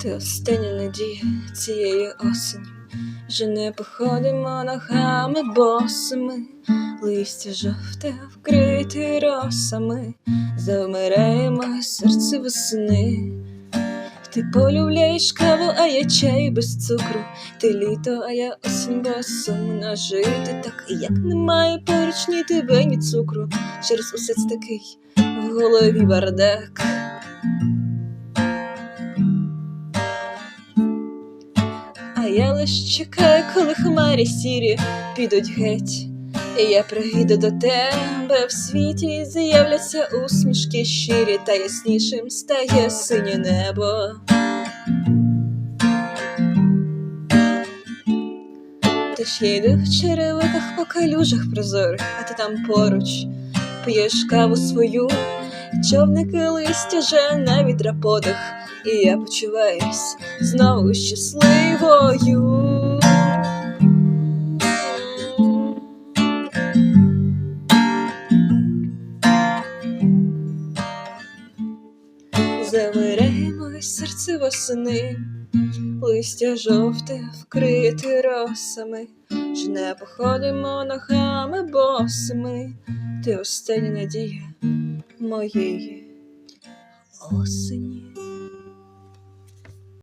Ти остання надія цієї осені. Вже не походимо ногами босими, листя жовте вкрите росами, завмираємо серце весни. Ти полюбляєш каву, а я чай без цукру. Ти літо, а я осінь, бо сумно жити так, як немає поруч ні тебе, ні цукру. Через усе це такий в голові бардак. А я лиш чекаю, коли хмарі сірі підуть геть. Я прийду до тебе в світі, з'являться усмішки щирі, та яснішим стає синє небо. Ти я йду в черевиках по калюжах прозорих, а ти там поруч п'єш каву свою, човники листя же на вітра подих, і я почуваюсь знову щасливою. Замирає моє серце восени, листя жовте вкрите росами, ж не походимо ногами босими, ти остання надія моєї осені.